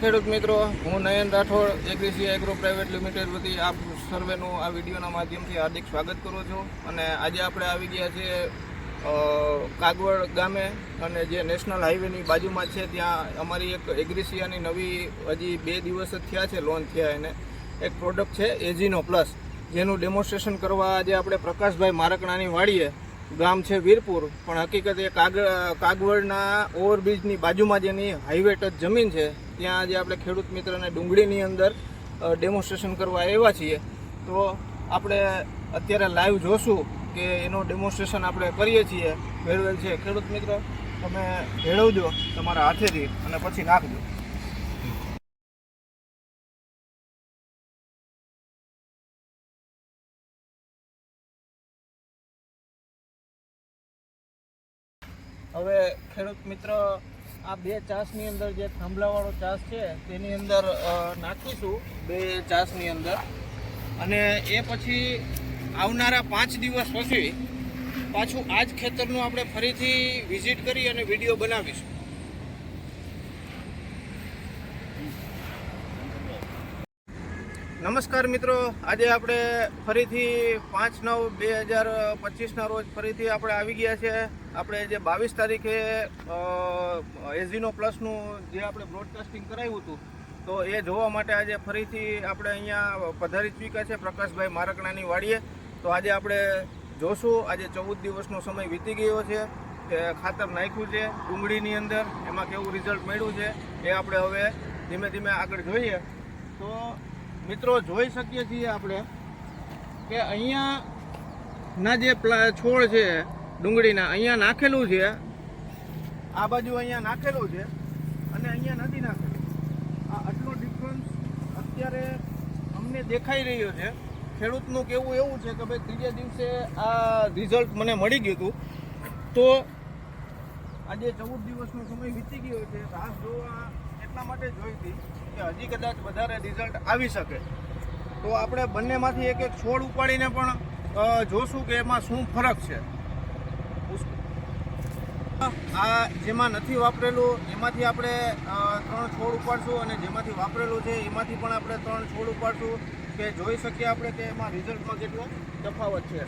ખેડૂત મિત્રો, હું નયન રાઠોડ એગ્રીસી એગ્રો પ્રાઇવેટ લિમિટેડ વતી આપ સર્વેનું આ વિડીયોના માધ્યમથી હાર્દિક સ્વાગત કરું છું. અને આજે આપણે આવી ગયા છીએ કાગવડ ગામે અને જે નેશનલ હાઈવેની બાજુમાં છે, ત્યાં અમારી એક એગ્રીસિયાની નવી હજી બે દિવસ જ થયા છે લોન્ચ થયા એને. એક પ્રોડક્ટ છે એજીનો પ્લસ. જેનું ડેમોન્સ્ટ્રેશન કરવા આજે આપણે પ્રકાશભાઈ મારકણાની વાડીએ ગામ છે વીરપુર, પણ હકીકત એ કાગ, કાગવડના ઓવરબ્રિજની બાજુમાં જેની હાઈવે ટચ જમીન છે, ત્યાં આજે આપણે ખેડૂત મિત્રને ડુંગળીની અંદર ડેમોન્સ્ટ્રેશન કરવા આવ્યા છીએ. તો આપણે અત્યારે લાઈવ જોશું કે એનું ડેમોન્સ્ટ્રેશન આપણે કરીએ છીએ. ભેળવેલ છે. ખેડૂત મિત્ર, તમે ભેળવજો તમારા હાથેથી અને પછી નાખજો. હવે ખેડૂત મિત્ર, આ બે ચાસની અંદર જે થાંભલાવાળો ચાસ છે, તેની અંદર નાખીશું બે ચાસની અંદર. અને એ પછી આવનારા પાંચ દિવસ પછી પાછું આ જ ખેતરનું આપણે ફરીથી વિઝિટ કરી અને વીડિયો બનાવીશું. નમસ્કાર મિત્રો. આજે આપણે ફરીથી પાંચ નવ બે હજાર પચીસના રોજ ફરીથી આપણે આવી ગયા છે. આપણે જે બાવીસ તારીખે એઝીનો પ્લસનું જે આપણે બ્રોડકાસ્ટિંગ કરાવ્યું હતું, તો એ જોવા માટે આજે ફરીથી આપણે અહીંયા પધારી ચૂક્યા છે પ્રકાશભાઈ મારકણાની વાડીએ. તો આજે આપણે જોશું, આજે ચૌદ દિવસનો સમય વીતી ગયો છે. કે ખાતર નાખ્યું છે ડુંગળીની અંદર. એમાં કેવું રિઝલ્ટ મળ્યું છે એ આપણે હવે ધીમે ધીમે આગળ જોઈએ. તો મિત્રો, જોઈ શકીએ છીએ આપણે કે અહીંયા ના જે છોડ છે ડુંગળીના, અહીંયા નાખેલું છે. આ બાજુ અહીંયા નાખેલું છે અને અહીંયા નથી નાખેલું. આ આટલો ડિફરન્સ અત્યારે અમને દેખાઈ રહ્યો છે. ખેડૂતનું કેવું એવું છે કે ભાઈ ત્રીજે દિવસે આ રિઝલ્ટ મને મળી ગયું હતું. તો આજે ચૌદ દિવસનો સમય વીતી ગયો છે. રાહ જોવા એટલા માટે જોઈ હતી કે હજી કદાચ વધારે રિઝલ્ટ આવી શકે. તો આપણે બંનેમાંથી એક એક છોડ ઉપાડીને પણ જોશું કે એમાં શું ફરક છે. આ જેમાં નથી વાપરેલું, એમાંથી આપણે ત્રણ છોડ ઉપાડશું અને જેમાંથી વાપરેલું છે, એમાંથી પણ આપણે ત્રણ છોડ ઉપાડશું કે જોઈ શકીએ આપણે કે એમાં રિઝલ્ટમાં કેટલો તફાવત છે.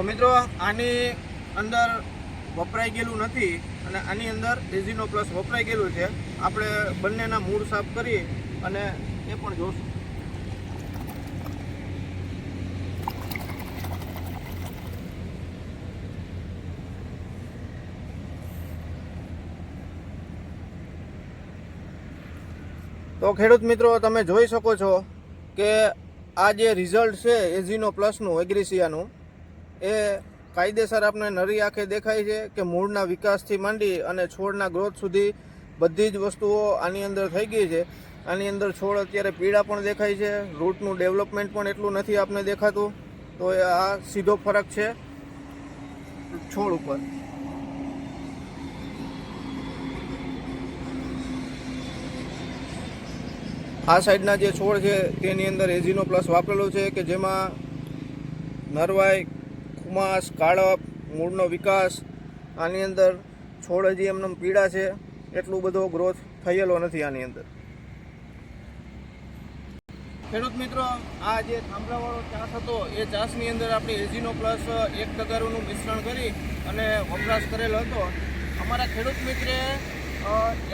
તો મિત્રો, આની અંદર વપરાઈ ગયેલું નથી અને આની અંદર એઝીનો પ્લસ વપરાઈ ગયેલું છે. આપણે બંનેના મૂળ સાફ કરી અને એ પણ જોશું. તો ખેડૂત મિત્રો, તમે જોઈ શકો છો કે આ જે રિઝલ્ટ છે એઝીનો પ્લસનું એગ્રીસિયાનું એ કાયદેસર આપણે નરી આંખે દેખાય છે કે મૂળના વિકાસથી માંડી અને છોડના ગ્રોથ સુધી બધી જ વસ્તુઓ આની અંદર થઈ ગઈ છે. આની અંદર છોડ અત્યારે પીળા પણ દેખાય છે, રૂટનું ડેવલપમેન્ટ પણ એટલું નથી આપને દેખાતું. તો આ સીધો ફરક છે છોડ ઉપર. આ સાઈડના જે છોડ છે, તેની અંદર એઝીનો પ્લસ વાપરેલો છે કે જેમાં નરવાઈ ખુમાસ કાળપ, મૂળનો વિકાસ, આની અંદર છોડ હજી એમને પીડા છે, એટલું બધો ગ્રોથ થયેલો નથી આની અંદર. ખેડૂત મિત્રો, આ જે થાંભલાવાળો ચાસ હતો, એ ચાસની અંદર આપણે એજીનો પ્લસ એક તગારોનું મિશ્રણ કરી અને વપરાશ કરેલો હતો. અમારા ખેડૂત મિત્રે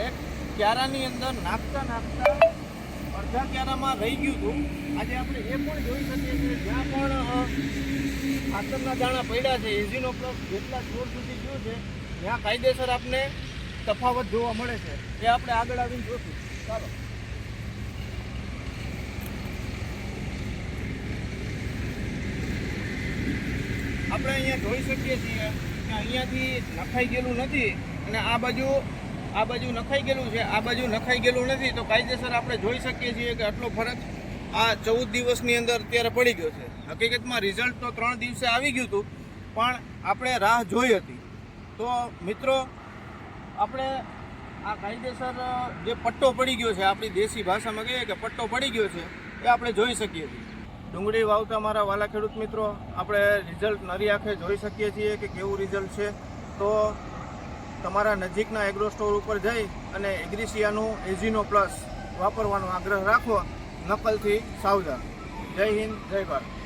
એક ક્યારાની અંદર નાખતા નાખતા અડધા ક્યારામાં રહી ગયું હતું. આજે આપણે એ પણ જોઈ શકીએ છીએ જ્યાં પણ ખાતરના દાણા પડ્યા છે એઝીનો પ્લસ જેટલા છોડ સુધી ગયું છે, ત્યાં કાયદેસર આપને તફાવત જોવા મળે છે. એ આપણે આગળ આવીને જોશું. ચાલો. આપણે અહીંયા જોઈ શકીએ છીએ કે અહીંયાથી નખાઈ ગયેલું નથી અને આ બાજુ આ બાજુ નખાઈ ગયેલું છે, આ બાજુ નખાઈ ગયેલું નથી, તો કાયદેસર આપણે જોઈ શકીએ છીએ કે આટલો ફરક આ ચૌદ દિવસની અંદર અત્યારે પડી ગયો છે. હકીકતમાં રિઝલ્ટ તો ત્રણ દિવસે આવી ગયું હતું, પણ આપણે રાહ જોઈ હતી. તો મિત્રો, આપણે આ કાયદેસર જે પટ્ટો પડી ગયો છે, આપણી દેશી ભાષામાં કહીએ કે પટ્ટો પડી ગયો છે, એ આપણે જોઈ શકીએ છીએ. ડુંગળી વાવતા મારા વાલા ખેડૂત મિત્રો, આપણે રિઝલ્ટ નરી આંખે જોઈ શકીએ છીએ કે કેવું રિઝલ્ટ છે. તો તમારા નજીકના એગ્રો સ્ટોર ઉપર જઈ અને એગ્રીસિયાનું એઝીનો પ્લસ વાપરવાનો આગ્રહ રાખવો નકલથી સાવધાન. જય હિન્દ, જય ભારત.